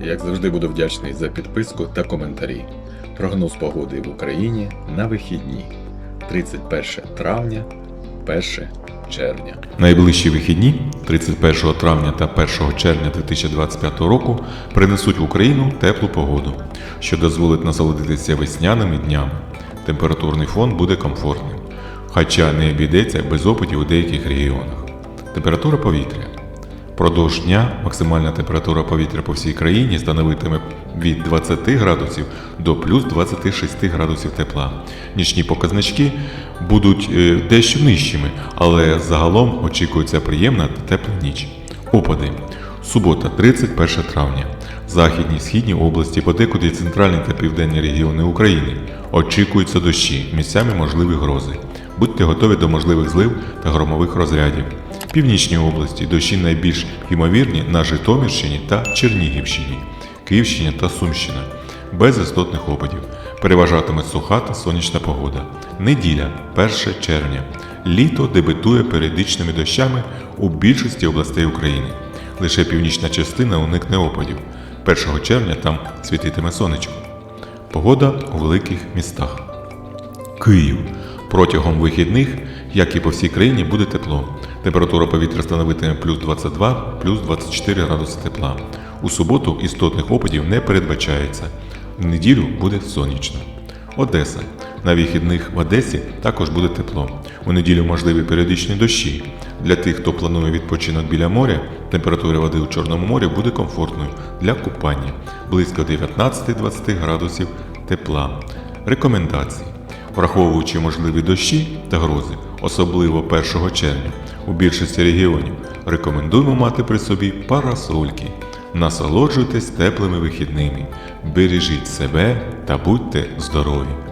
Як завжди буду вдячний за підписку та коментарі. Прогноз погоди в Україні на вихідні 31 травня, 1 червня. Найближчі вихідні 31 травня та 1 червня 2025 року принесуть в Україну теплу погоду, що дозволить насолодитися весняними днями. Температурний фон буде комфортним, хоча не обійдеться без опитів у деяких регіонах. Температура повітря. Продовж дня максимальна температура повітря по всій країні становитиме від 20 градусів до плюс 26 градусів тепла. Нічні показнички будуть е, дещо нижчими, але загалом очікується приємна та тепла ніч. Опади. Субота, 31 травня. Західні східні області, подекуди центральні та південні регіони України. Очікуються дощі, місцями можливі грози. Будьте готові до можливих злив та громових розрядів. Північні області дощі найбільш ймовірні на Житомирщині та Чернігівщині, Київщина та Сумщина. Без істотних опадів. Переважатиме суха та сонячна погода. Неділя, 1 червня. Літо дебютує періодичними дощами у більшості областей України. Лише північна частина уникне опадів. 1 червня там світитиме сонечко. Погода у великих містах. Київ. Протягом вихідних, як і по всій країні, буде тепло. Температура повітря становитиме плюс 22, плюс 24 градуси тепла. У суботу істотних опадів не передбачається. В неділю буде сонячно. Одеса. На вихідних в Одесі також буде тепло. У неділю можливі періодичні дощі. Для тих, хто планує відпочинок біля моря, температура води у Чорному морі буде комфортною для купання близько 19-20 градусів тепла. Рекомендації. Враховуючи можливі дощі та грози, особливо 1 червня, у більшості регіонів рекомендуємо мати при собі парасольки. Насолоджуйтесь теплими вихідними, бережіть себе та будьте здорові!